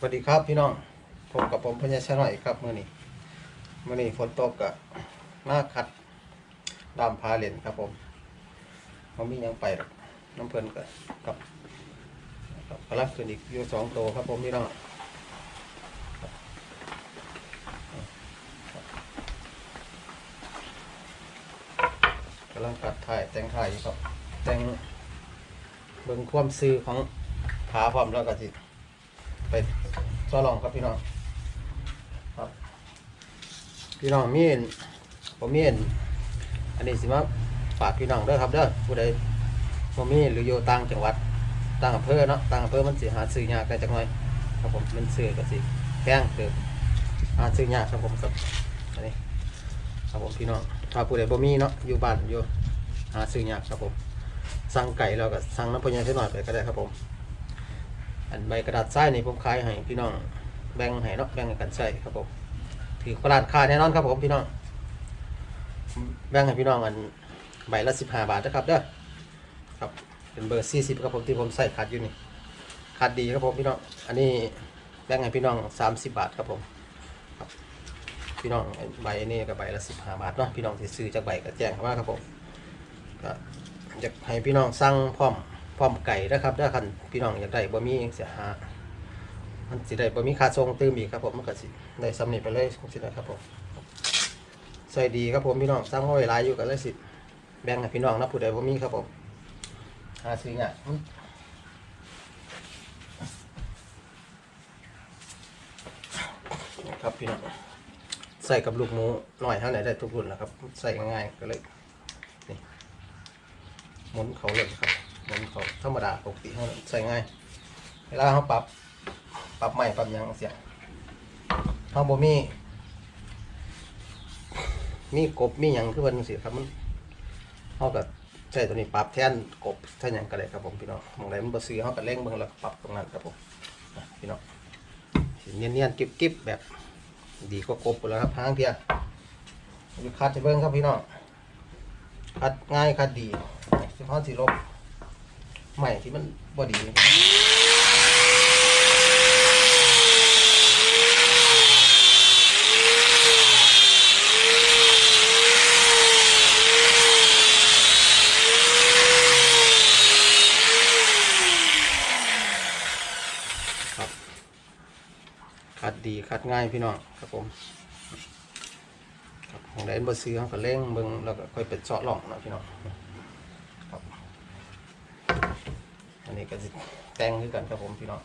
สวัสดีครับพี่น้องพบกับผมพญชาหน่อยครับมื่อนี้มื่อนี้ฝนตกกะมาคัดดามพาเลนครับผมมันมียังไปหรอกน้ำเพลินกับกับกับพลังขึ้นอีกอยู่สองโตวครับผมพี่น้องกำลังกัดถ่ายแต่งถ่ายครับ แต่งเบิ่งความซื้อของผาพร้อมแล้วก็สิไป ซอลองครับพี่น้องครับ พี่น้องมีนผมมีนอันนี้สิมาฝากพี่น้องเด้อครับเด้อผู้ใดผมมีหรืออยู่ต่างจังหวัดต่างอำเภอเนาะต่างอำเภอมันสิหาซื้อยากได้จังหน่อยครับผมมันซื้อก็สิแพงเกินหาซื้อยากครับผมครับอันนี้ครับผมพี่น้องถ้าผู้ใดบ่มีเนาะอยู่บ้านอยู่หาซื้อยากครับผมสั่งไก่แล้วก็สั่งน้ำพญาเท่หน่อยไปก็ได้ครับผม อันใบกระดาษทรายนี่ผมขายให้พี่น้องแบ่งให้เนาะแบ่งกันใช้ครับผมถือตลาดค่าแน่นอนครับผมพี่น้อง แบ่งให้พี่น้องอันใบละสิบห้าบาทนะครับเด้อครับเป็นเบอร์สี่สิบครับผมที่ผมใส่ขาดอยู่นี่ขาดดีครับผมพี่น้องอันนี้แบ่งให้พี่น้องสามสิบบาทครับผมครับพี่น้องใบนี้กับใบละสิบห้าบาทเนาะพี่น้องที่ซื้อจากใบก็แจ้งเข้ามาครับผมก็อยากให้พี่น้องสั่งพร้อม พร้อมไก่นะครับถ้าคันพี่น้องอยากได้บะหมี่เสียหามันสิได้บะหมี่คาทรงตื้มอีกครับผมมันก็สิได้สำเร็จไปเลยคงสิได้ครับผมใส่ดีครับผมพี่น้องสร้างห้อยลายอยู่กันเลยสิแบ่งให้พี่น้องนะผู้ใดบะหมี่ครับผมหาซื้อเนี่ยครับพี่น้องใส่กับลูกหมูหน่อยเท่าไหนได้ทุกรุ่นนะครับ ใส่ง่ายๆก็เลยหมุนเขาเลยครับหมุนเขา ธรรมดาปกติเขาใส่ง่าย เวลาเขาปรับ ปรับใหม่ปรับยังเสียเขาบ่มี มีกบมีหยังคือมันสิครับมันเขาก็ใช้ตัวนี้ปรับแท่นกบแทนหยังก็ได้ครับผมพี่น้องมองไหนมันบ่ซื้อเขาก็เล่งเบิ่งแล้วปรับตรงนั้นครับผมพี่น้องเนียนๆกิ๊บๆแบบดีกว่ากบหมดแล้วครับทางเทียวคัดให้เบิ่งครับพี่น้องคัดง่ายคัดดีเฉพาะสีลบ ใหม่ที่มันบอดีครับคัดดีคัดง่ายพี่น้องครับผมครับของใดบ่ซื้อเขาก็เล่งเบิงแล้วก็ค่อยเป็นเจาะหลองนะพี่น้องครับอั นี้ก็สิแต่งคือกันครับผมพี่น้อง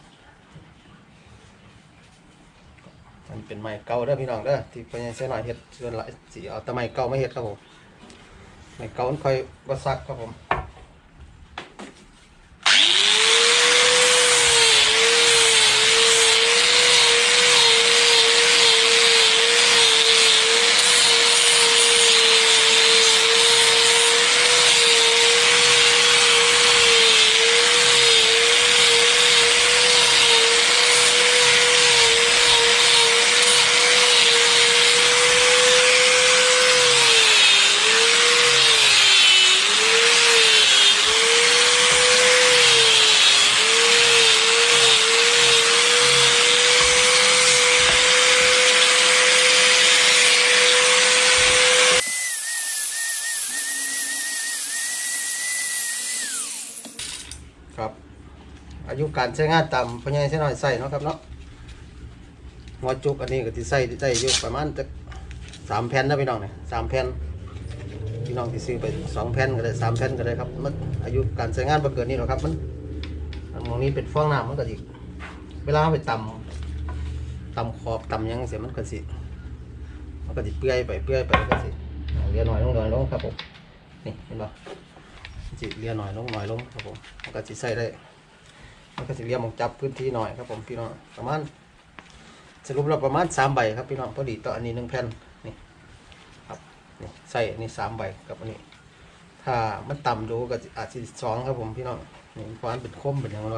มันเป็นไม้เก่าเด้อพี่น้องเด้อที่เพิ่นยังใช้หน่อยเห็ดส่วนหลายสีเอาแต่ไม้เก่าไม่เห็ดครับผมไม้เก่ามันค่อยบ่ซักครับผม ครับ อายุการใช้งานต่ำเพิ่นยังใช้หน่อยใส่เนาะครับเนาะหัวจุกอันนี้ก็สิใส่ได้อยู่ประมาณจักสามแผ่นนะพี่น้องเนี่ยสามแผ่นพี่น้องที่ซื้อไปสองแผ่นก็ได้สามแผ่นก็ได้ครับมันอายุการใช้งานบ่เกินนี้หรอกครับมันอันมองนี้เป็นฟองน้ำมันก็สิเวลาเอาไปตำต่ำขอบต่ำยังเสียมันก็สิมันก็สิเปื่อยไปเปื่อยไปก็สิเอาเลียหน่อยลงหน่อยลงครับผมนี่เห็นปะ มันสิเลียหน่อยลงหน่อยลงครับผมมันก็สิใส่ได้มันก็สิเลียมองจับพื้นที่หน่อยครับผมพี่น้องประมาณสรุปแล้วประมาณสามใบครับพี่น้องพอดีต่ออันนี้หนึ่งแผ่นนี่ครับนี่ใส่อันนี้สามใบกับอันนี้ ถ้ามันต่ำดูก็อาจจะสองครับผมพี่น้องนี่เพราะมันเป็นคมเป็นอย่างไร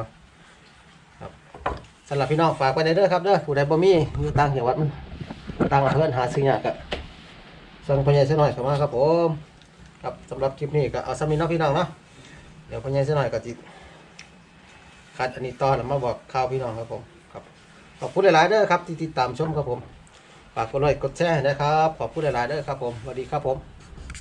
ครับสำหรับพี่น้องฝากไปเด้อครับเด้อผู้ใดบ่มีอยู่ต่างจังหวัดมันต่างอำเภอหาซื้อยากอะสั่งพญายเสยหน่อยเข้ามาครับผม ครับสำหรับคลิปนี้ก็เอาสามีเนาะพี่น้องเนาะเดี๋ยวพญายเสยหน่อยก็จิคัดอันนี้ตอนแล้วมาบอกข่าวพี่น้องครับผมครับขอบคุณหลายๆเด้อครับที่ติดตามชมครับผมฝากกดไลค์กดแชร์นะครับขอบคุณหลายๆเด้อครับผมสวัสดีครับผม